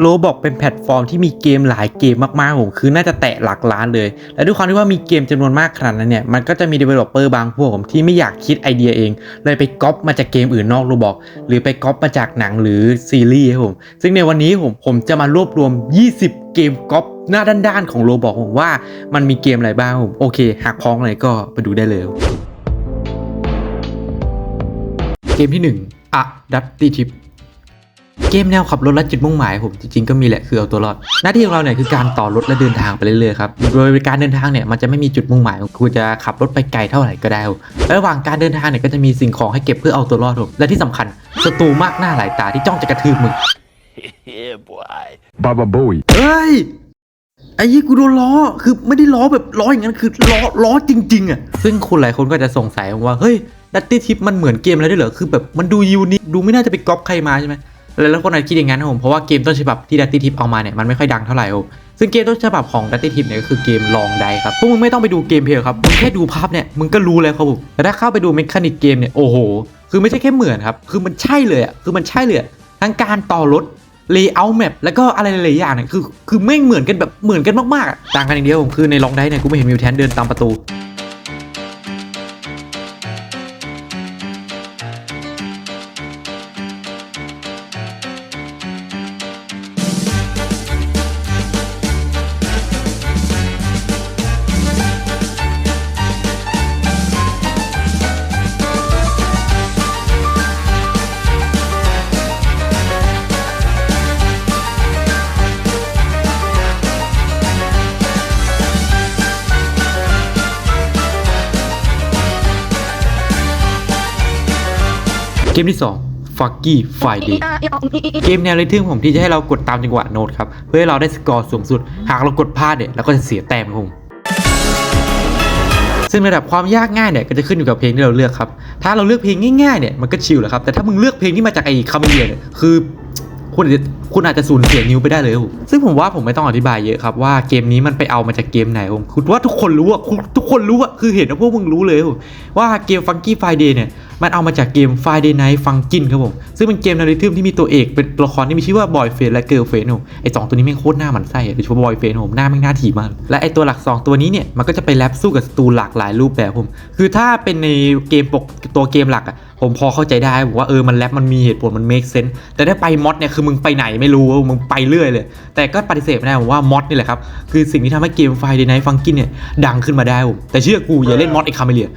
โรบอกเป็นแพลตฟอร์มที่มีเกมหลายเกมมากๆผมคือน่าจะแตะหลักล้านเลย และด้วยความที่ว่ามีเกมจำนวนมากขนาดนั้นเนี่ย มันก็จะมี developer บางพวกผมที่ไม่อยากคิดไอเดียเอง เลยไปก๊อปมาจากเกมอื่นนอกโรบอก หรือไปก๊อปมาจากหนังหรือซีรีส์ครับผม ซึ่งในวันนี้ผมผมจะมารวบรวม 20 เกมก๊อปหน้าด้านๆของโรบอกผมว่ามันมีเกมอะไรบ้างผมโอเค หากพร้อมอะไรก็ไปดูได้เลย เกมที่1อะดัตตี้ทิป เกมแนวขับรถและจุดมุ่งหมายผมจริงๆก็มีแหละคือเอาตัวรอด หน้าที่ของเราเนี่ยคือการต่อรถและเดินทางไปเรื่อยๆครับโดยการเดินทางเนี่ยมันจะไม่มีจุดมุ่งหมายคุณจะขับรถไปไกลเท่าไหร่ก็ได้และระหว่างการเดินทางเนี่ยก็จะมีสิ่งของให้เก็บเพื่อเอาตัวรอดผมและที่สำคัญศัตรูมากหน้าหลายตาที่จ้องจะกระทืบมึง yeah, boy. Baba Bowie. เอ้ยไอ้ยี่กูโดนล้อ คือไม่ได้ล้อแบบล้ออย่างนั้น คือล้อล้อจริง ๆอะ ซึ่งคุณหลายคนก็จะสงสัยว่า เฮ้ยดัตตี้ทิปมันเหมือนเกมอะไรด้วยเหรอ คือแบบมันดูยูนิคดูไม่น่าจะไปก๊อปใครมาใช่ไหม แล้วคนอาจคิดอย่างนั้นนะผม เพราะว่าเกมต้นฉบับที่ดัตตี้ทิปเอามาเนี่ยมันไม่ค่อยดังเท่าไหร่ผมซึ่งเกมต้นฉบับของดัตตี้ทิปเนี่ยก็คือเกมลองไดครับ พวกมึงไม่ต้องไปดูเกมเพลย์ครับ มึงแค่ดูภาพเนี่ยมึงก็รู้เลยครับผมแต่ถ้าเข้าไปดูเมคานิกเกมเนี่ยโอ้โห คือไม่ใช่แค่เหมือนครับ คือมันใช่เลยอะ คือมันใช่เลยอะทั้งการต่อรถเลเยอร์แมปแล้วก็อะไรหลายอย่างเนี่ยคือคือไม่เหมือนกันแบบเหมือนกันมากๆ ต่างกันอย่างเดียวผมคือในลองได้เนี่ยกูไม่เห็นมิวแทนเดินตามประตู เกมที่2 Funky Friday เกมแนวเรทึ่งผมที่จะให้เรากดตามจังหวะโน้ตครับ เพื่อให้เราได้สกอร์สูงสุด หากเรากดพลาดเนี่ยเราก็จะเสียแต้มครับผมซึ่งระดับความยากง่ายเนี่ยก็จะขึ้นอยู่กับเพลงที่เราเลือกครับ ถ้าเราเลือกเพลงง่ายๆเนี่ยมันก็ชิลแหละครับ แต่ถ้ามึงเลือกเพลงที่มาจากไอ้คาเมเลียเนี่ยคือคุณอาจจะคุณอาจจะสูญเสียนิ้วไปได้เลยครับผมซึ่งผมว่าผมไม่ต้องอธิบายเยอะครับว่าเกมนี้มันไปเอามาจากเกมไหนผมคุณว่าทุกคนรู้อะคุณทุกคนรู้อะคือเห็นว่าพวกมึงรู้เลยครับผมว่าเกม Funky Friday เนี่ย มันเอามาจากเกม Friday Night Funkin ครับผม ซึ่งเป็นเกมนาริทึมที่มีตัวเอกเป็นตัวละครที่มีชื่อว่าบอยเฟนและเกิร์ลเฟนผมไอสองตัวนี้แม่งโคตรหน้าหมันไส้อะโดยเฉพาะบอยเฟนผมหน้าแม่งหน้าถีบมาก และไอตัวหลักสองตัวนี้เนี่ยมันก็จะไปแรปสู้กับศัตรูหลากหลายรูปแบบผม คือถ้าเป็นในเกมปกตัวเกมหลักอะผมพอเข้าใจได้ผมว่าเออมันแรปมันมีเหตุผลมัน make sense แต่ถ้าไปมอดเนี่ยคือมึงไปไหนไม่รู้มึงไปเรื่อยเลย แต่ก็ปฏิเสธไม่ได้ผมว่ามอดนี่แหละครับคือสิ่งที่ทำให้เกมไฟเดนไนฟังกินเนี่ยดังขึ้นมาได้ผมแต่เชื่อกูอย่าเล่นมอดไอคาเมเลีย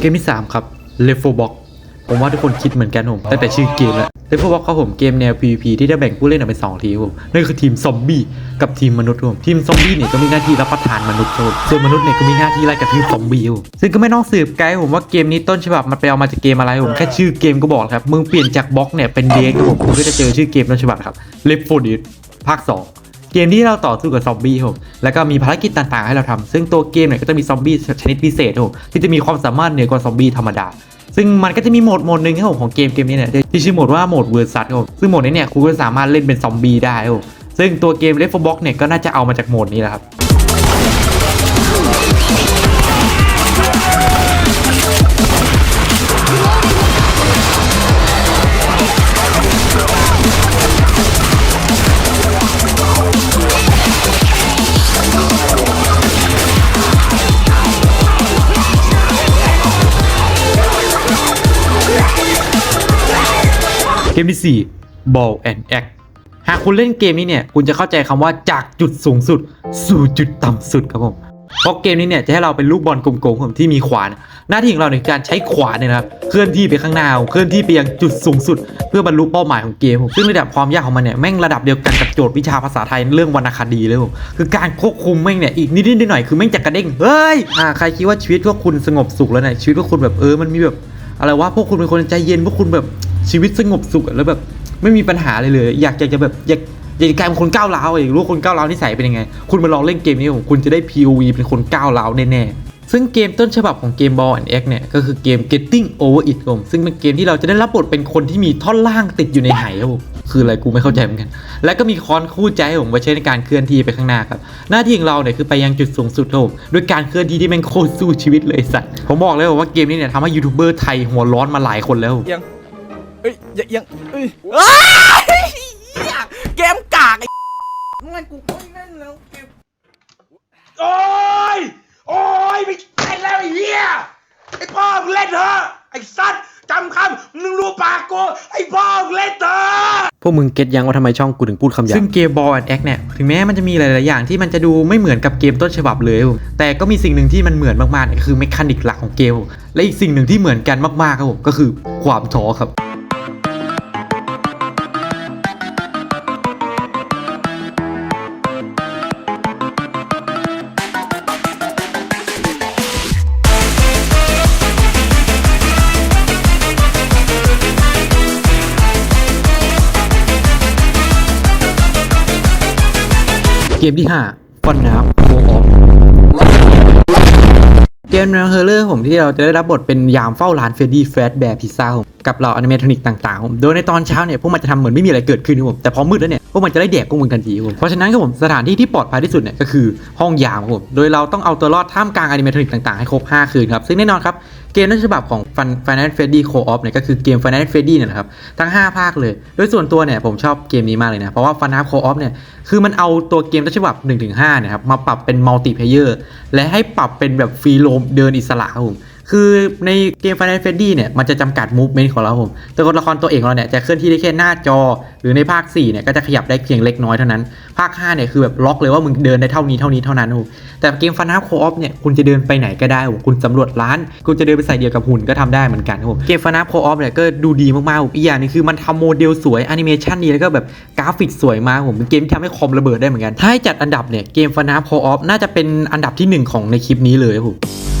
เกมที่ 3 ครับ l e f o Box ผมว่าทุกคนคิดเหมือนกันผมตั้งแต่ชื่อเกมแล้ว l e f o Box ครับผมเกมแนว PVP ที่จะแบ่งผู้เล่นออกเป็น2ทีมผมนั่นคือทีมซอมบี้กับทีมมนุษย์ผมทีมซอมบี้เนี่ยก็มีหน้าที่รับประทานมนุษย์ครับส่วนมนุษย์เนี่ยก็มีหน้าที่ไล่กระทืบซอมบี้ครับผมซึ่งก็ไม่ต้องสืบไกด์ผมว่าเกมนี้ต้นฉบับมันไปเอามาจากเกมอะไรผมแค่ชื่อเกมก็บอกแล้วครับมึงเปลี่ยนจากบล็อกเนี่ยเป็นเดกครับผมคุณก็จะเจอชื่อเกมต้นฉบับครับ Left 4 Dead ภาค 2 เกมที่เราต่อสู้กับซอมบี้ครับแล้วก็มีภารกิจต่างๆ ให้เราทำซึ่งตัวเกมเนี่ยก็จะมีซอมบี้ชนิดพิเศษครับที่จะมีความสามารถเหนือกว่าซอมบี้ธรรมดาซึ่งมันก็จะมีโหมดโหมดหนึ่งครับผมของเกมเกมนี้เนี่ยที่ชื่อโหมดว่าโหมดเวอร์ซัสครับซึ่งโหมดนี้เนี่ยคุณก็สามารถเล่นเป็นซอมบี้ได้ครับซึ่งตัวเกม Left 4 Box เนี่ยก็น่าจะเอามาจากโหมดนี้แหละครับ เกมที่ 4 Ball and Act หากคุณเล่นเกมนี้เนี่ย คุณจะเข้าใจคำว่าจากจุดสูงสุด สู่จุดต่ำสุดครับผม เพราะเกมนี้เนี่ยจะให้เราเป็นลูกบอลกลมๆผมที่มีขวาน หน้าที่ของเราในการใช้ขวานเนี่ยนะครับ เคลื่อนที่ไปข้างหน้า เคลื่อนที่ไปยังจุดสูงสุด เพื่อบรรลุเป้าหมายของเกมผมซึ่งระดับความยากของมันเนี่ยแม่งระดับเดียวกันกับโจทย์วิชาภาษาไทยเรื่องวรรณคดีเลยผมคือการควบคุมแม่งเนี่ยอีกนิดๆหน่อยคือแม่งจะกระเด้งเฮ้ยอ่าใครคิดว่าชีวิตพวกคุณสงบสุขแล้วเนี่ยชีวิตพวกคุณแบบเออมันมีแบบอะไรวะพวกคุณเป็นคนใจเย็นพวกคุณแบบ ชีวิตสงบสุขแล้วแบบไม่มีปัญหาเลยเลย อยากอยากจะแบบอยากอยากจะกลายเป็นคนก้าวร้าวอะอยากรู้ว่าคนก้าวร้าวนิสัยเป็นยังไง คุณมาลองเล่นเกมนี้ผมคุณจะได้ POV เป็นคนก้าวร้าวแน่ๆซึ่งเกมต้นฉบับของเกม Ball and X เนี่ยก็คือเกม Getting Over It ผมซึ่งเป็นเกมที่เราจะได้รับบทเป็นคนที่มีท่อนล่างติดอยู่ในไหครับผมคืออะไรกูไม่เข้าใจเหมือนกัน และก็มีค้อนคู่ใจผมไว้ใช้ในการเคลื่อนที่ไปข้างหน้าครับ หน้าที่ของเราเนี่ยคือไปยังจุดสูงสุดครับผมด้วยการเคลื่อนที่ที่แม่งโคตรสู้ชีวิตเลยสัตว์ผมบอกเลยว่าเกมนี้เนี่ยทำให้ยูทูบเบอร์ไทยหัวร้อนมาหลายคนแล้วยัง เอ้ยยังยังเอ้ยอ้ายเหี้ยเกมกากไอ้งั้นกูไม่เล่นแล้วเกมโอ้ย โอ้ยไม่เล่นแล้วไอ้เหี้ย ไอ้พ่อมึงเล่นเถอะ ไอ้สัตว์จำคำมึงรู้ปากกูไอ้พ่อมึงเล่นเถอะ พวกมึงเก็ตยังว่าทำไมช่องกูถึงพูดคำหยาบซึ่งเกม Ball and X เนี่ยถึงแม้มันจะมีหลาย ๆ อย่างที่มันจะดูไม่เหมือนกับเกมต้นฉบับเลยครับผมแต่ก็มีสิ่งหนึ่งที่มันเหมือนมากๆเนี่ยคือเมคานิกหลักของเกมครับผมและอีกสิ่งหนึ่งที่เหมือนกันมาก ๆ ครับผมก็คือความท้อครับ เกมที่5ฟันน้ำโคออฟเกมแนวเฮอร์เลอร์ผมที่เราจะได้รับบทเป็นยามเฝ้าร้านเฟรดดี้แฟตแบร์พิซซ่าผมกับเหล่าอนิเมทรอนิกต่างๆผมโดยในตอนเช้าเนี่ยพวกมันจะทำเหมือนไม่มีอะไรเกิดขึ้นครับผมแต่พอมืดแล้วเนี่ยพวกมันจะได้แดกพวกมึงทันทีครับผมเพราะฉะนั้นครับผมสถานที่ที่ปลอดภัยที่สุดเนี่ยก็คือห้องยามครับผมโดยเราต้องเอาตัวรอดท่ามกลางอนิเมทรอนิกต่างๆให้ครบ5คืนครับซึ่งแน่นอนครับ เกมต้นฉบับของ Final Freddy Co-op เนี่ยก็คือเกม Final Freddy เนี่ยนะครับทั้ง 5 ภาคเลย โดยส่วนตัวเนี่ยผมชอบเกมนี้มากเลยนะ เพราะว่า Fun Co-op เนี่ยคือมันเอาตัวเกมต้นฉบับ 1-5เนี่ยครับมาปรับเป็นมัลติเพเยอร์และให้ปรับเป็นแบบฟรีโรมเดินอิสระครับผม คือในเกม Final Fantasy เนี่ยมันจะจำกัด movement ของเราผมแต่ตัวละครตัวเอกเราเนี่ยจะเคลื่อนที่ได้แค่หน้าจอ หรือในภาค4เนี่ยก็จะขยับได้เพียงเล็กน้อยเท่านั้น ภาค5เนี่ยคือแบบล็อกเลยว่ามึงเดินได้เท่านี้เท่านี้เท่านั้นครับแต่เกม Final Co-op เนี่ยคุณจะเดินไปไหนก็ได้ผมคุณสำรวจร้าน คุณจะเดินไปใส่เดียวกับหุ่นก็ทำได้เหมือนกันครับผมเกม Final Co-op เนี่ยก็ดูดีมากๆผมอีกอย่างนึงคือมันทำโมเดลสวยแอนิเมชันดีแล้วก็แบบกราฟิกสวยมากผมเป็นเกมที่ทำให้คอมระเบิดได้เหมือนกันถ้าให้จัดอันดับเนี่ยเกม Final Co-op น่าจะเป็นอันดับที่หนึ่งของในคลิปนี้เลยครับ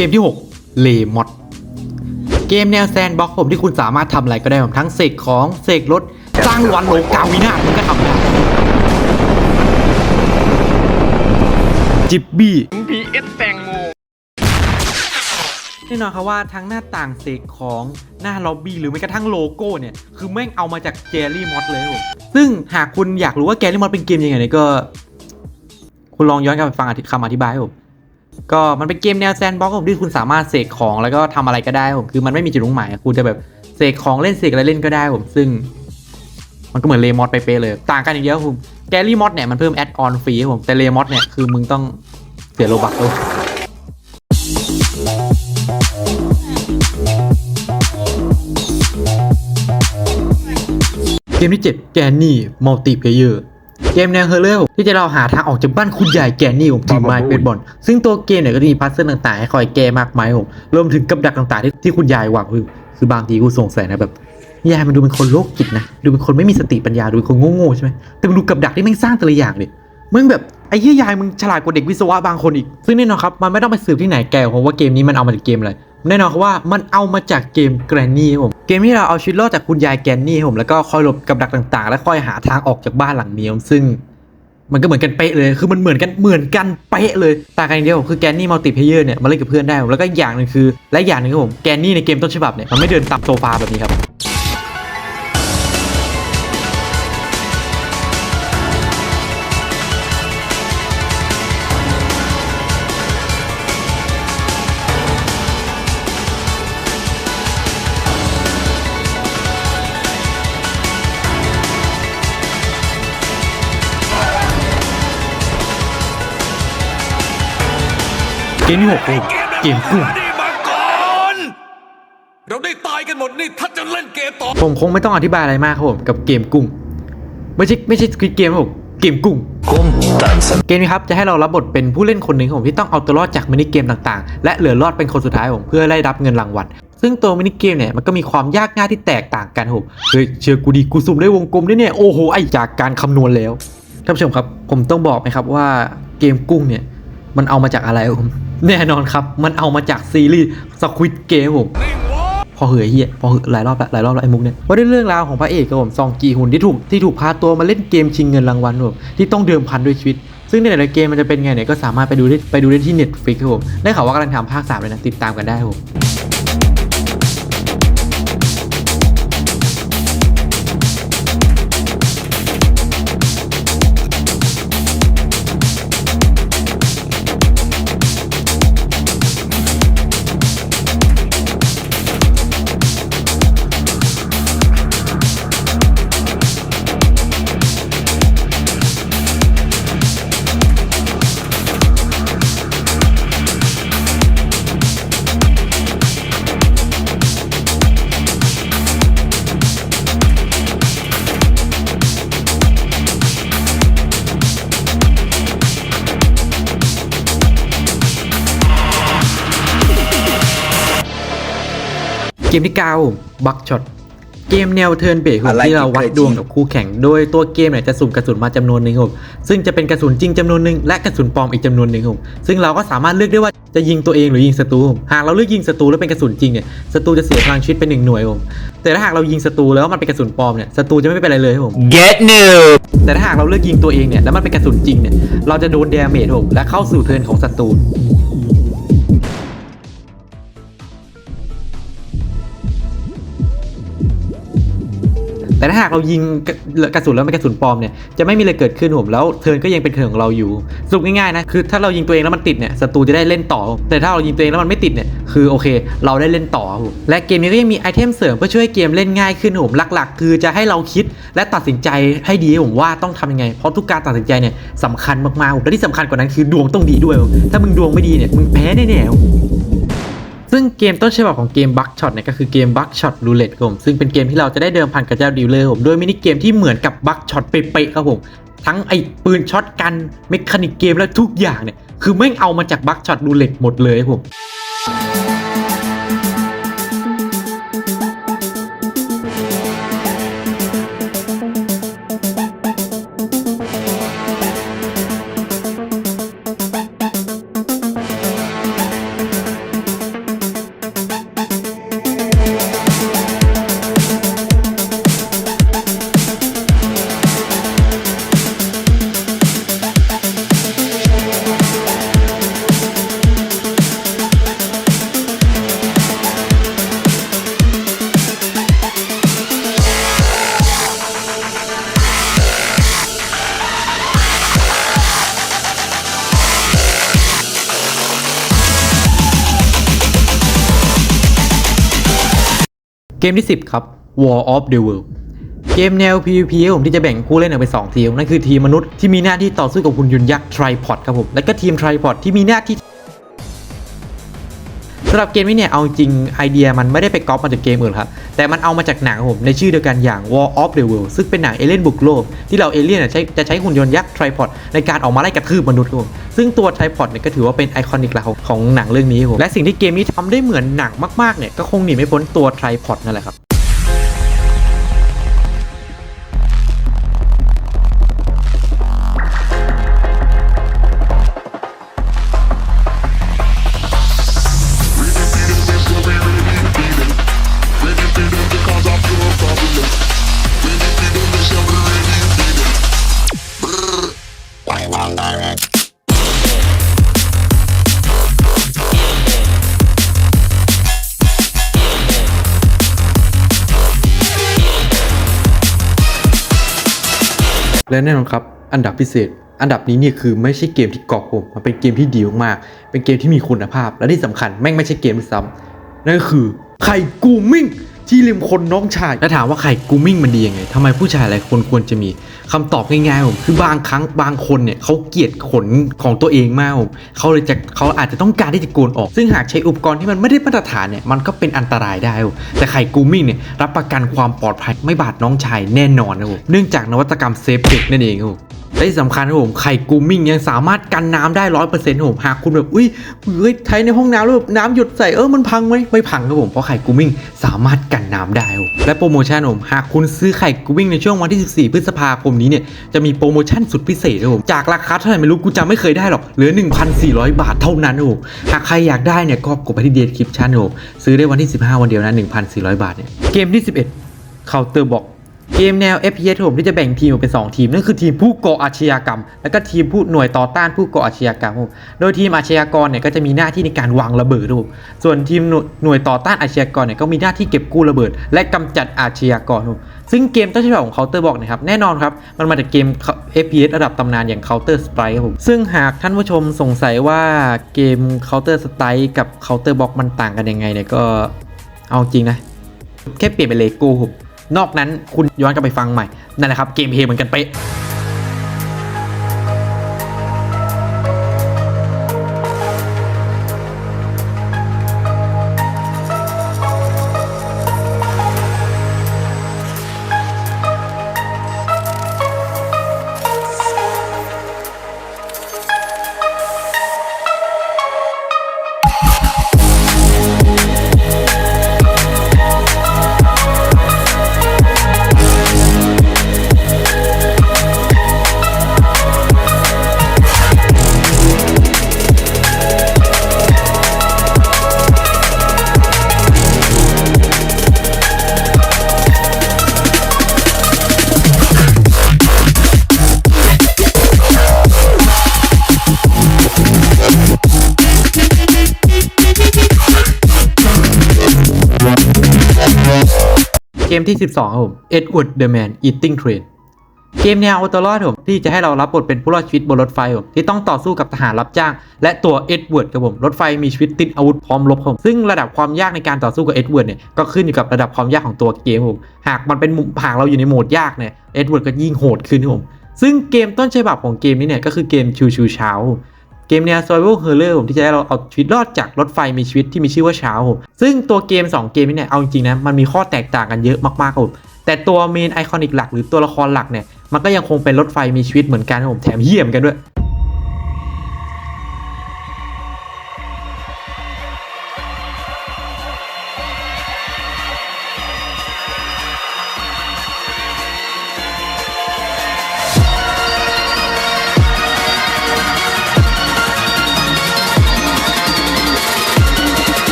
เกมที่ 6 เลมอดเกมแนวแซนบ็อกผมที่คุณสามารถทำอะไรก็ได้ผมทั้งเสกของเสกรถสร้างวันโลกาวินาศมันก็ทำได้จิบบี้พีเอสแตงโมแน่นอนครับว่าทั้งหน้าต่างเสกของหน้าล็อบบี้หรือแม้กระทั่งโลโก้เนี่ย คือแม่งเอามาจากแกรี่มอดเลยครับผมซึ่งหากคุณอยากรู้ว่าแกรี่มอดเป็นเกมยังไงเนี่ยก็ คุณลองย้อนกลับไปฟังอธิคำอธิบายครับผม ก็มันเป็นเกมแนวแซนบ็อกซ์ผมที่คุณสามารถเสกของแล้วก็ทำอะไรก็ได้ผมคือมันไม่มีจุดมุ่งหมายคุณจะแบบเสกของเล่นเสกอะไรเล่นก็ได้ผมซึ่ง มันก็เหมือนเลมอดไปเปเลย ต่างกันอย่างเดียวครับผมแกรี่มอดเนี่ยมันเพิ่มแอดออนฟรีผมแต่เลมอดเนี่ยคือมึงต้องเสียโลบักเลยเกมที่ 7 แกนนี่มัลติเพเยอร์ กมแนวเฮอร์เรอร์ที่จะเราหาทางออกจากบ้านคุณใหญ่แกนนี่ของทีมไมค์เบสบอลซึ่งตัวเกมเนี่ยก็จะมีพัซเซิลต่างๆให้คอยแก้มากมายผมรวมถึงกับดักต่างๆที่ที่คุณยายวางคือคือบางทีกูสงสัยนะแบบยายมันดูเป็นคนโรคจิตนะดูเป็นคนไม่มีสติปัญญาดูเป็นคนโง่ๆใช่ไหมแต่มันดูกับดักที่แม่งสร้างแต่ละอย่างดิมึงแบบไอ้เหี้ยยายมึงฉลาดกว่าเด็กวิศวะบางคนอีกซึ่งแน่นอนครับมันไม่ต้องไปสืบที่ไหนแกเพราะว่าเกมนี้มันเอามาจากเกมอะไร แน่นอนครับว่ามันเอามาจากเกมแกรนนี่ครับผมเกมที่เราเอาชีวิตรอดจากคุณยายแกรนนี่ครับผมแล้วก็คอยหลบกับดักต่างๆ และคอยหาทางออกจากบ้านหลังนี้ผมซึ่ง มันก็เหมือนกันเป๊ะเลยคือมันเหมือนกันเหมือนกันเป๊ะเลยต่างกันอย่างเดียวคือแกนนี่มัลติเพเยอร์เนี่ยมาเล่นกับเพื่อนได้แล้วก็อย่างหนึ่งคือและอีกอย่างหนึ่งครับผมแกนนี่ในเกมต้นฉบับเนี่ยมันไม่เดินตามโซฟาแบบนี้ครับ เกมที่หกครับผมเกมกุ้งนี่มาก่อนเราได้ตายกันหมดนี่ถ้าจะเล่นเกมต่อผมคงไม่ต้องอธิบายอะไรมากครับผมกับเกมกุ้งไม่ใช่ไม่ใช่สคริปเกมครับผมเกมกุ้งเกมนี้ครับจะให้เรารับบทเป็นผู้เล่นคนหนึ่งครับผมที่ต้องเอาตัวรอดจากมินิเกมต่างๆ และเหลือรอดเป็นคนสุดท้ายครับผมเพื่อได้รับเงินรางวัลซึ่งตัวมินิเกมเนี่ยมันก็มีความยากง่ายที่แตกต่างกันครับผมเฮ้ยเชื่อกูดีกูสุ่มได้วงกลมด้วยเนี่ยโอ้โหไอจากการคำนวณแล้วท่านผู้ชมครับผมต้องบอกไหมครับว่าเกมกุ้งเนี่ย มันเอามาจากอะไรครับผมแน่นอนครับ มันเอามาจากซีรีส์สควิตเกมผมพอเหยเฮียพอเหยหลายรอบละหลายรอบละไอ้มุกเนี่ยว่าด้วยเรื่องราวของพระเอกครับผมซองกีฮุนที่ถูกที่ถูกพาตัวมาเล่นเกมชิงเงินรางวัลครับผมที่ต้องเดิมพันด้วยชีวิต ซึ่งในแต่ละเกมมันจะเป็นไงเนี่ยก็สามารถไปดูได้ไปดูได้ที่ Netflix ครับผมได้ข่าวว่ากำลังทำภาค3เลยนะติดตามกันได้ครับผม เกมที่9บักช็อตเกมแนวเทิร์นเบสที่เราวัดดวงกับคู่แข่ง โดยตัวเกมเนี่ยจะสุ่มกระสุนมาจำนวนหนึ่งครับซึ่งจะเป็นกระสุนจริงจำนวนหนึ่งและกระสุนปลอมอีกจำนวนหนึ่งครับซึ่งเราก็สามารถเลือกได้ว่าจะยิงตัวเองหรือยิงศัตรูครับหากเราเลือกยิงศัตรูแล้วเป็นกระสุนจริงเนี่ยศัตรูจะเสียพลังชีวิตเป็นหนึ่งหน่วยครับแต่ถ้าหากเรายิงศัตรูแล้วมันเป็นกระสุนปลอมเนี่ยศัตรูจะไม่เป็นอะไรเลยครับผม get new แต่ถ้าหากเราเลือกยิงตัวเองเนี่ยแล้วมันเป็นกระสุนจริงเนี่ยเราจะโดนเดาเมจผมและเข้าสู่เทิร์นของศัตรู แต่ถ้าหากเรายิงกระสุนแล้วเป็นกระสุนปลอมเนี่ยจะไม่มีอะไรเกิดขึ้นผมแล้วเทิร์นก็ยังเป็นเทิร์นของเราอยู่สรุปง่ายๆนะคือถ้าเรายิงตัวเองแล้วมันติดเนี่ยศัตรูจะได้เล่นต่อ แต่ถ้าเรายิงตัวเองแล้วมันไม่ติดเนี่ยคือโอเค เราได้เล่นต่อผมและเกมนี้ก็ยังมีไอเทมเสริมเพื่อช่วยให้เกมเล่นง่ายขึ้นผมหลัก ๆ คือจะให้เราคิดและตัดสินใจให้ดีผมว่าต้องทำยังไง เพราะทุกการตัดสินใจเนี่ยสำคัญมากๆผมและที่สำคัญกว่านั้นคือดวงต้องดีด้วย ถ้ามึงดวงไม่ดีเนี่ยมึงแพ้แน่ๆ ซึ่งเกมต้นฉบับของเกมบัคช็อตเนี่ยก็คือเกมบัคช็อตรูเล็ตครับผมซึ่งเป็นเกมที่เราจะได้เดิมพันกับเจ้าดีลเลอร์ผมโดยมินิเกมที่เหมือนกับบัคช็อตเป๊ะๆครับผมทั้งไอ้ปืนช็อตกันเมคานิกเกมและทุกอย่างเนี่ยคือแม่งเอามาจากบัคช็อตรูเล็ตหมดเลยครับผม เกมที่ 10 ครับ War of the World เกมแนว PVP ครับผมที่จะแบ่งผู้เล่นออกเป็น2ทีมนั่นคือทีมมนุษย์ที่มีหน้าที่ต่อสู้กับหุ่นยนต์ยักษ์ไทรพอดครับผม และก็ทีมไทรพอดที่มีหน้าที่ สำหรับเกมนี้เนี่ยเอาจริงไอเดียมันไม่ได้ไปก๊อปมาจากเกมอื่นครับแต่มันเอามาจากหนังผมในชื่อเดียวกันอย่าง War of the World ซึ่งเป็นหนังเอเลี่ยนบุกโลกที่เราเอเลี่ยนใช้จะใช้หุ่นยนต์ยักษ์ Tripod ในการออกมาไล่กระทืบมนุษย์ครับผมซึ่งตัว Tripod เนี่ยก็ถือว่าเป็นไอคอนิกหลักของหนังเรื่องนี้ครับผมและสิ่งที่เกมนี้ทำได้เหมือนหนังมากๆเนี่ยก็คงหนีไม่พ้นตัว Tripod นั่นแหละครับ และแน่นอนครับ อันดับพิเศษ อันดับนี้เนี่ยคือไม่ใช่เกมที่กรอบผมมันเป็นเกมที่ดีมากๆเป็นเกมที่มีคุณภาพ และที่สำคัญแม่งไม่ใช่เกมด้วยซ้ำนั่นก็คือไข่กูมิ่ง ที่ริมคนน้องชาย แล้วถามว่าไข่กูมิ่งมันดียังไงทำไมผู้ชายหลายคนควรจะมีคำตอบง่ายๆผมคือบางครั้งบางคนเนี่ยเขาเกลียดขนของตัวเองมากผมเขาเลยจะเขาอาจจะต้องการที่จะโกนออก ซึ่งหากใช้อุปกรณ์ที่มันไม่ได้มาตรฐานเนี่ยมันก็เป็นอันตรายได้ แต่ไข่กูมิ่งเนี่ยรับประกันความปลอดภัยไม่บาดน้องชายแน่นอนนะผมเนื่องจากนวัตกรรมเซฟเด็กนั่นเองครับผม และที่สำคัญครับผมไข่กูมิ่งยังสามารถกันน้ำได้ร้อยเปอร์เซ็นต์ผมหากคุณแบบอุ้ยเฮ้ยใช้ในห้องน้ำแล้วแบบน้ำหยดใส่เออมันพังไหมไม่พังครับผมเพราะไข่กูมิ่งสามารถกันน้ำได้และโปรโมชั่นผมหากคุณซื้อไข่กูมิ่งในช่วงวันที่ 14 พฤษภาคมนี้เนี่ยจะมีโปรโมชั่นสุดพิเศษครับผมจากราคาเท่าไหร่ไม่รู้กูจำไม่เคยได้หรอกเหลือ 1,400 บาทเท่านั้นครับผมหากใครอยากได้เนี่ยก็กดไปที่เดสคริปชั่นครับซื้อได้วันที่ 15 วันเดียวนะ1,400 บาทเนี่ยเกมที่ 11 Counter Box เกมแนว FPS ผมที่จะแบ่งทีมออกเป็น 2 ทีม นั่นคือทีมผู้ก่ออาชญากรรม และก็ทีมผู้หน่วยต่อต้านผู้ก่ออาชญากรรมผมโดยทีมอาชญากรเนี่ยก็จะมีหน้าที่ในการวางระเบิดครับผมส่วนทีมหน่วยต่อต้านอาชญากรเนี่ยก็มีหน้าที่เก็บกู้ระเบิด และกำจัดอาชญากรครับผมซึ่งเกมต้นฉบับของ Counter Box นะครับแน่นอนครับมันมาจากเกม FPS ระดับตำนานอย่าง Counter Strike ครับผมซึ่งหากท่านผู้ชมสงสัยว่าเกม Counter Strike กับ Counter Box มันต่างกันยังไงเนี่ยก็เอาจริงนะแค่เปลี่ยนเป็นเลโก้ผม นอกนั้นคุณย้อนกลับไปฟังใหม่นั่นแหละครับเกมเพลย์เหมือนกันเป๊ะ เกมที่ 12ครับผม Edward the Man Eating Train เกมแนวอัลตรอดผมที่จะให้เรารับบทเป็นผู้รอดชีวิตบนรถไฟผมที่ต้องต่อสู้กับทหารรับจ้าง และตัวเอ็ดเวิร์ดครับผมรถไฟมีชีวิตติดอาวุธพร้อมรบผมซึ่งระดับความยากในการต่อสู้กับเอ็ดเวิร์ดเนี่ยก็ขึ้นอยู่กับระดับความยากของตัวเกมผมหากมันเป็นหากเราอยู่ในโหมดยากเนี่ยเอ็ดเวิร์ดก็ยิ่งโหดขึ้นผมซึ่งเกมต้นฉบับของเกมนี้เนี่ยก็คือเกมชูชูเช้า เกมแนว survival horror ผมที่จะให้เราเอาชีวิตรอดจากรถไฟมีชีวิตที่มีชื่อว่าเช้าผมซึ่งตัวเกม 2 เกมนี้เนี่ยเอาจริงๆนะมันมีข้อแตกต่างกันเยอะมากๆครับผมแต่ตัวเมนไอคอนิกหลักหรือตัวละครหลักเนี่ยมันก็ยังคงเป็นรถไฟมีชีวิตเหมือนกันครับผมแถมเยี่ยมกันด้วย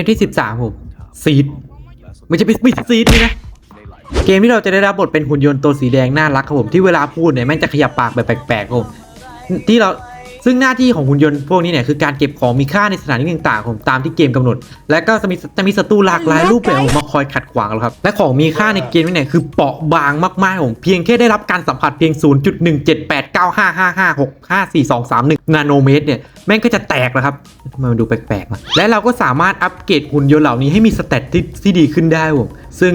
มที่ 13ผมซีดไม่ใช่ไม่ใช่ซีดนี่นะเกมที่เราจะได้รับบทเป็นหุ่นยนต์ตัวสีแดงน่ารักครับผมที่เวลาพูดเนี่ยแม่งจะขยับปากแบบแปลกๆครับผมที่เรา ซึ่งหน้าที่ของหุ่นยนต์พวกนี้เนี่ยคือการเก็บของมีค่าในสถานที่ต่างๆผมตามที่เกมกำหนด และก็จะมีจะมีศัตรูหลากหลายรูปแบบมมาคอยขัดขวางเราครับ และของมีค่าในเกมนี้เนี่ยคือเปราะบางมากๆผมเพียงแค่ได้รับการสัมผัสเพียง 0.1789555654231 นาโนเมตรเนี่ยแม่งก็จะแตกแล้วครับมันดูแปลกๆนะและเราก็สามารถอัปเกรดหุ่นยนต์เหล่านี้ให้มีสเตตที่ที่ดีขึ้นได้ผมซึ่ง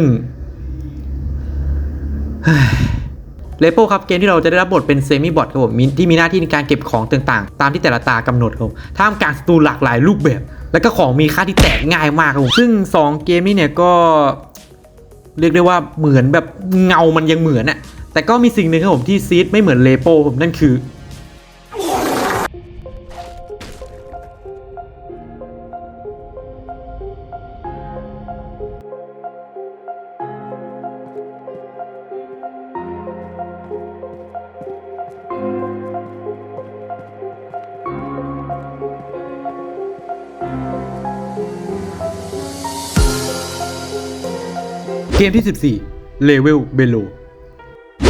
เลโปครับเกมที่เราจะได้รับบทเป็นเซมิบอทครับผมที่มีหน้าที่ในการเก็บของต่างๆ ตามที่แต่ละตากำหนดครับท่ามกลางศัตรูหลากหลายรูปแบบ แล้วก็ของมีค่าที่แตกง่ายมากครับผมซึ่ง 2 เกมนี้เนี่ยก็เรียกได้ว่าเหมือนแบบเงามันยังเหมือนอะแต่ก็มีสิ่งหนึ่งครับผมที่ซีดไม่เหมือนเลโปผมนั่นคือ เกมที่ 14 Level Below เ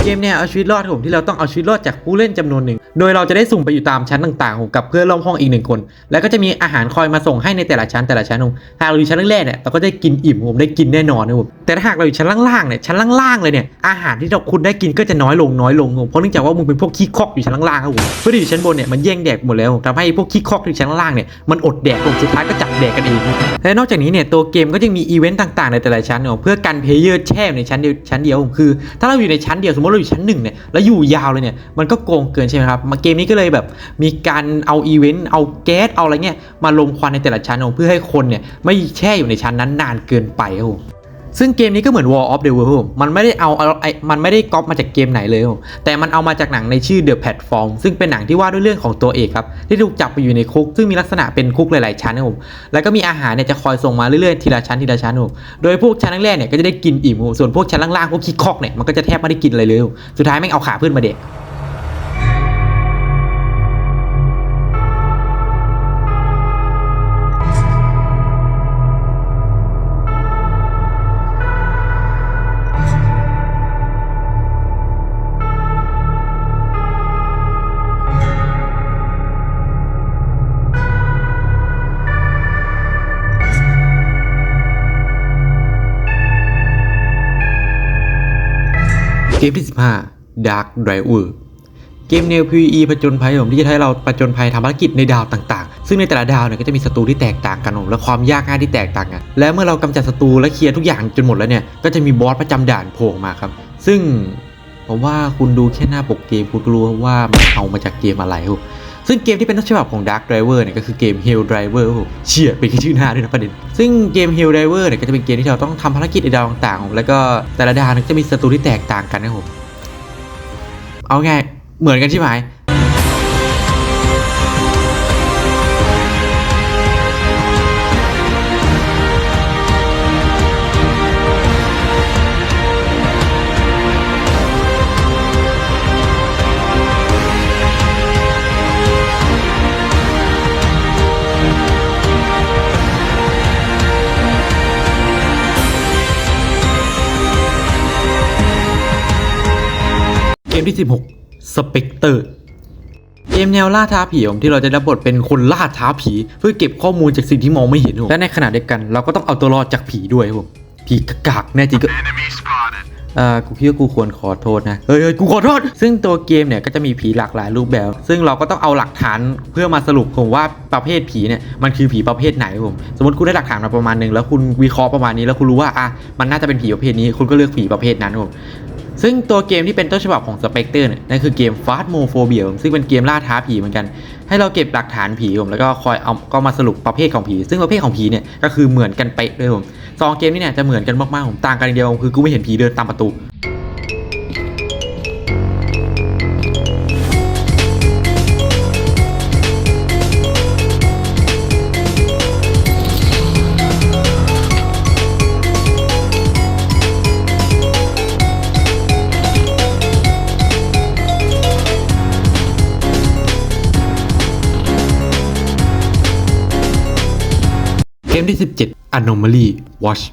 กกมเนี่ยเอาชีวิตรอดผมที่เราต้องเอาชีวิตรอดจากผู้เล่นจำนวนหนึ่ง โดยเราจะได้สุ่มไปอยู่ตามชั้นต่างๆ กับเพื่อนร่วมห้องอีกหนึ่งคน แล้วก็จะมีอาหารคอยมาส่งให้ในแต่ละชั้นแต่ละชั้นผมหากเราอยู่ชั้นแรกๆเนี่ยเราก็ได้กินอิ่มผมได้กินแน่นอนนะผมแต่ถ้าหากเราอยู่ชั้นล่างๆเนี่ยชั้นล่างๆเลยเนี่ยอาหารที่เราคุณได้กินก็จะน้อยลงน้อยลงผมเพราะเนื่องจากว่ามึงเป็นพวกขี้คอกอยู่ชั้นล่างๆครับผมเพื่อนที่อยู่ชั้นบนเนี่ยมันแย่งแดกหมดแล้วทำให้พวกขี้คอกที่ชั้นล่างเนี่ยมันอดแดกลงสุดท้ายก็จับแดกกันเองและนอกจากนี้เนี่ยตัวเกมก็ยังมีอีเวนต์ต่างๆ ในแต่ละชั้นเนี่ยเพื่อกันเพลเยอร์แช่ในชั้นเดียวชั้นเดียวคือ ถ้าเราอยู่ในชั้นเดียวสมมติเราอยู่ชั้นหนึ่งเนี่ยแล้วอยู่ยาวเลยเนี่ยมันก็โกงเกินใช่ไหมครับมาเกมนี้ก็เลยแบบมีการเอาอีเวนต์เอาแก๊สเอาอะไรเงี้ยมาลมควันในแต่ละชั้นเพื่อให้คนเนี่ยไม่แช่อยู่ในชั้นนั้นนานเกินไปครับ ซึ่งเกมนี้ก็เหมือน War of the World มันไม่ได้เอาไอ้มันไม่ได้ก๊อปมาจากเกมไหนเลย แต่มันเอามาจากหนังในชื่อ The Platform ซึ่งเป็นหนังที่ว่าด้วยเรื่องของตัวเอกครับ ที่ถูกจับไปอยู่ในคุก ซึ่งมีลักษณะเป็นคุกหลาย ๆ ชั้นครับผมแล้วก็มีอาหารเนี่ยจะคอยส่งมาเรื่อย ๆ ทีละชั้นทีละชั้นครับโดยพวกชั้นแรกเนี่ยก็จะได้กินอิ่มส่วนพวกชั้นล่าง ๆ พวกขี้คอกเนี่ยมันก็จะแทบไม่ได้กินอะไรเลย สุดท้ายแม่งเอาขาเพื่อนมาเด็ก เกมที่ 15 Dark Driver เกมแนว PvE ผจญภัยผมที่จะให้เราผจญภัยทำภารกิจในดาวต่างๆ ซึ่งในแต่ละดาวเนี่ยก็จะมีศัตรูที่แตกต่างกันผมและความยากง่ายที่แตกต่างกันและเมื่อเรากำจัดศัตรูและเคลียร์ทุกอย่างจนหมดแล้วเนี่ยก็จะมีบอสประจำด่านโผล่มาครับ ซึ่งผมว่าคุณดูแค่หน้าปกเกมคุณก็รู้ว่ามันเอามาจากเกมอะไรครับ ซึ่งเกมที่เป็นต้นฉบับของ Dark Driver เนี่ยก็คือเกม Hell Driver ครับผมเชี่ยเป็นแค่ชื่อหน้าด้วยนะประเด็น ซึ่งเกม Hell Driver เนี่ยก็จะเป็นเกมที่เราต้องทำภารกิจในดาวต่างๆ แล้วก็แต่ละดาวจะมีศัตรูที่แตกต่างกันนะครับผมเอาไงเหมือนกันใช่ไหม มที่ 16 Spectre เกมแนวล่าท้าผีผมที่เราจะรับบทเป็นคนล่าท้าผี เพื่อเก็บข้อมูลจากสิ่งที่มองไม่เห็นผมและในขณะเดียวกัน เราก็ต้องเอาตัวรอดจากผีด้วยครับผมผีกากๆแน่จริงก็เอ่อกูคิดว่ากูควรขอโทษนะเฮ้ยเฮ้ยกูขอโทษ ซึ่งตัวเกมเนี่ยก็จะมีผีหลากหลายรูปแบบ ซึ่งเราก็ต้องเอาหลักฐานเพื่อมาสรุปผมว่าประเภทผีเนี่ยมันคือผีประเภทไหนครับผม สมมติคุณได้หลักฐานมาประมาณหนึงแล้วคุณวิเคราะห์ประมาณนี้แล้วคุณรู้ว่าอะมันน่าจะเป็นผีประเภทนี้ คุณก็เลือกผีประเภทนั้นครับผม ซึ่งตัวเกมที่เป็นต้นฉบับของ Spectre เนี่ยนั่นคือเกม Fast m o p h o b i a ซึ่งเป็นเกมล่าท้าผีเหมือนกัน ให้เราเก็บหลักฐานผีผมแล้วก็คอยเอาก็มาสรุปประเภทของผี ซึ่งประเภทของผีเนี่ยก็คือเหมือนกันเป๊ะเลยผมสองเกมนี้เนี่ยจะเหมือนกันมากๆผมต่างกันอย่างเดียวคือกูไม่เห็นผีเดินตามประตู 27 Anomaly Watch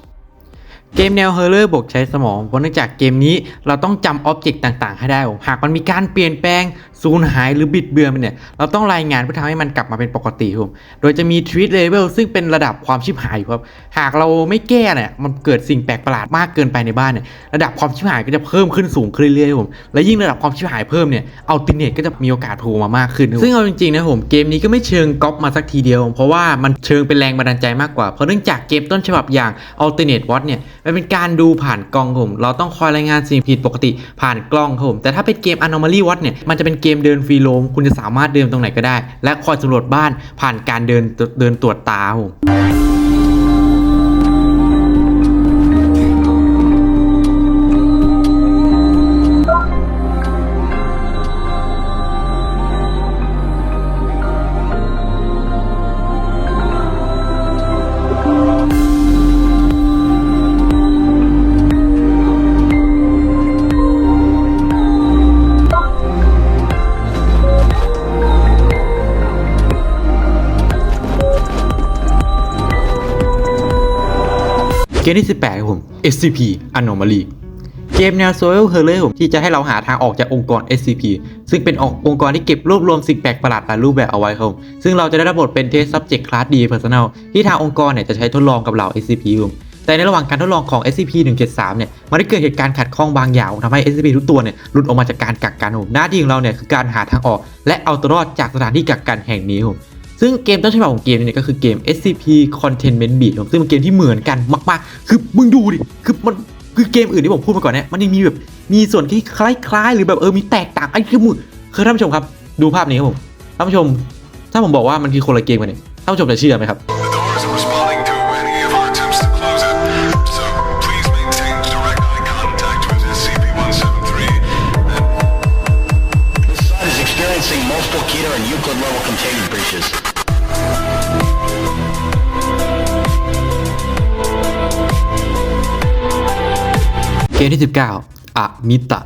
เกมแนวเฮอร์เรอร์บวกใช้สมองเพราะเนื่องจากเกมนี้เราต้องจำอ็อบเจกต์ต่างๆ ให้ได้ หากมันมีการเปลี่ยนแปลงสูญหายหรือบิดเบือนไปเนี่ยเราต้องรายงานเพื่อทำให้มันกลับมาเป็นปกติครับผมโดยจะมี treat level ซึ่งเป็นระดับความชิบหายครับ หากเราไม่แก้เนี่ยมันเกิดสิ่งแปลกประหลาดมากเกินไปในบ้านเนี่ยระดับความชิบหายก็จะเพิ่มขึ้นสูงขึ้นเรื่อยๆครับผมและยิ่งระดับความชิบหายเพิ่มเนี่ยเอัลติเนตก็จะมีโอกาสโผล่มามากขึ้นครับซึ่งเอาจริงๆนะผมเกมนี้ก็ไม่เชิงก๊อปมาสักทีเดียว เพราะว่ามันเชิงเป็นแรงบันดาลใจมากกว่าเพราะเนื่องจากเกมต้นฉบับอย่าง Alternate Watch เนี่ยมันเป็นการดูผ่านกล้องผมเราต้องคอยรายงานสิ่งผิดปกติผ่านกล้องครับผมแต่ถ้าเป็นเกม Anomaly Watch เนี่ยมันจะเป็นเกกมเดินฟรีโรมคุณจะสามารถเดินตรงไหนก็ได้ และคอยสำรวจบ้านผ่านการเดินเดินตรวจตาผม กมที่ 18ครับผม SCP Anomaly เกมแนว Survival Horror ผมที่จะให้เราหาทางออกจากองค์กร SCP ซึ่งเป็นองค์กรที่เก็บรวบรวมสิ่งแปลกประหลาดหลายรูปแบบเอาไว้ครับซึ่งเราจะได้รับบทเป็น Test Subject Class D Personal ที่ทางองค์กรเนี่ยจะใช้ทดลองกับเหล่า SCP ครับผมแต่ในระหว่างการทดลองของ SCP-173 เนี่ย มันได้เกิดเหตุการณ์ขัดข้องบางอย่างทำให้ SCP ทุกตัวเนี่ย หลุดออกมาจากการกักกันผมหน้าที่ของเราเนี่ยคือการหาทางออก และเอาตัวรอดจากสถานที่กักกันแห่งนี้ครับผม ซึ่งเกมต้นฉบับของเกมเนี่ยก็คือเกม SCP Containment Beat ครับซึ่งเป็นเกมที่เหมือนกันมากๆ คือมึงดูดิ คือมันคือเกมอื่นที่ผมพูดมาก่อนเนี่ยมันยังมีแบบมีส่วนที่คล้ายๆ หรือแบบเออมีแตกต่างไอ้คือมึงคือท่านผู้ชมครับ ดูภาพนี้ครับผมท่านผู้ชม ถ้าผมบอกว่ามันคือคนละเกมกันเนี่ยท่านผู้ชมจะเชื่อไหมครับ เกมที่ 19อะมิตะ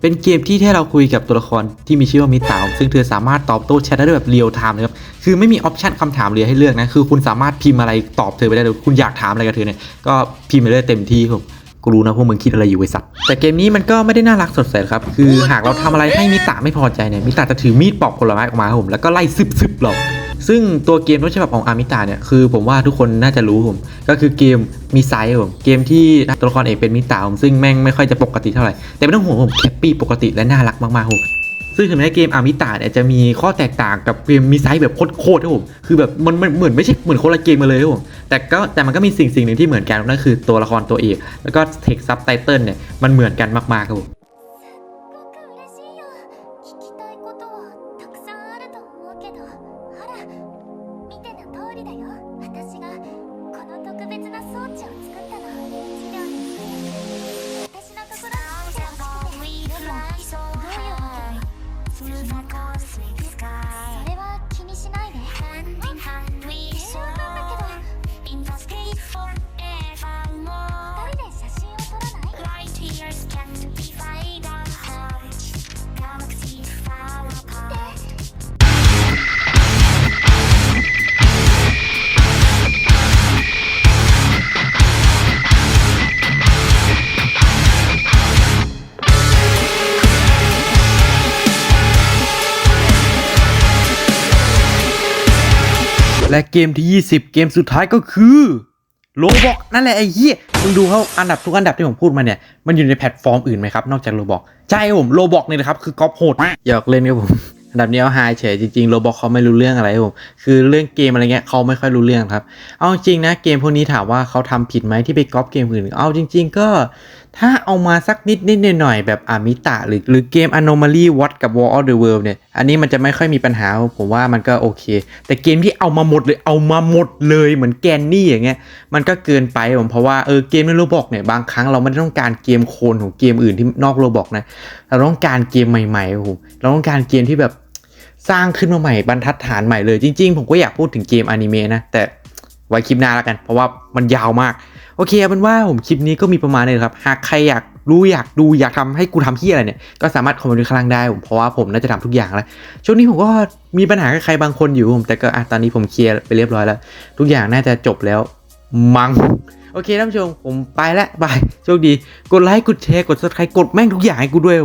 เป็นเกมที่ให้เราคุยกับตัวละครที่มีชื่อว่ามิตะซึ่งเธอสามารถตอบโต้แชทได้แบบเรียลไทม์นะครับ คือไม่มีออปชันคำถามเหลือให้เลือกนะ คือคุณสามารถพิมพ์อะไรตอบเธอไปได้เลยคุณอยากถามอะไรกับเธอเนี่ย ก็พิมพ์ไปได้เต็มที่ครับกูรู้นะพวกมึงคิดอะไรอยู่ไอ้สัตว์แต่เกมนี้มันก็ไม่ได้น่ารักสดใสครับ คือหากเราทำอะไรให้มิตะไม่พอใจเนี่ยมิตะจะถือมีดปอกผลไม้ออกมาครับผมแล้วก็ไล่ซึบๆหรอก ซึ่งตัวเกมต้นฉบับของอามิตาเนี่ยคือผมว่าทุกคนน่าจะรู้ผม ก็คือเกมมีไซส์ผมเกมที่ตัวละครเอกเป็นมิตาผมซึ่งแม่งไม่ค่อยจะปกติเท่าไหร่ แต่ไม่ต้องห่วงผมแคปปี้ปกติและน่ารักมากๆผมซึ่งถึงแม้เกมอามิตาเนี่ยจะมีข้อแตกต่างกับเกมมีไซส์แบบโคตรๆครับผม คือแบบมันเหมือนไม่ใช่เหมือนคนละเกมมาเลยครับผม แต่ก็แต่มันก็มีสิ่งสิ่งหนึ่งที่เหมือนกันนั่นคือตัวละครตัวเอก แล้วก็เท็กซับไตเติลเนี่ยมันเหมือนกันมากๆครับผม และเกมที่ 20 เกมสุดท้ายก็คือโลบอกนั่นแหละไอ้เหี้ยมึงดูเขาอันดับทุกอันดับที่ผมพูดมาเนี่ย มันอยู่ในแพลตฟอร์มอื่นไหมครับ นอกจากโลบอกใช่ผมโลบอกเนี่ยนะครับ คือก๊อปโหดอยากเล่นครับผม อันดับนี้เอาไฮเฉยจริงๆโลบอกเขาไม่รู้เรื่องอะไรครับผม คือเรื่องเกมอะไรเงี้ยเขาไม่ค่อยรู้เรื่องครับ เอาจริงนะเกมพวกนี้ถามว่าเขาทำผิดไหมที่ไปก๊อปเกมอื่น เอาจริง ๆ ก็ถ้าเอามาสักนิดนิดหน่อยๆแบบอามิตะหรือหรือเกม Anomaly w a t กับ War of the World เนี่ย อันนี้มันจะไม่ค่อยมีปัญหา ผมว่ามันก็โอเค แต่เกมที่เอามาหมดเลยเอามาหมดเลยเหมือนแกนนี่อย่างเงี้ยมันก็เกินไปผมเพราะว่าเออเกมในโรบอกเนี่ยบางครั้งเราไม่ได้ต้องการเกมโคลนของเกมอื่นที่นอกโรบอกนะเราต้องการเกมใหม่ๆโอ้โหเราต้องการเกมที่แบบสร้างขึ้นมาใหม่บรรทัดฐานใหม่เลยจริง ๆ ผมก็อยากพูดถึงเกมอนิเมะนะแต่ไว้คลิปหน้าแล้วกัน เพราะว่ามันยาวมาก โอเคเป็นว่าผมคลิปนี้ก็มีประมาณนี้ครับ หากใครอยากรู้อยากดูอยากทำให้กูทำที่อะไรเนี่ย ก็สามารถคอมเมนต์ข้างล่างได้ผมเพราะว่าผมน่าจะทำทุกอย่างแล้ว ช่วงนี้ผมก็มีปัญหากับใครบางคนอยู่ผมแต่ก็อะตอนนี้ผมเคลียร์ไปเรียบร้อยแล้ว ทุกอย่างน่าจะจบแล้วมัง้งโอเคท่านผู้ชมผมไปแล้วบายโชคดี กดไลค์กดแชร์กดซับสไครต์กดแม่งทุกอย่างให้กูด้วย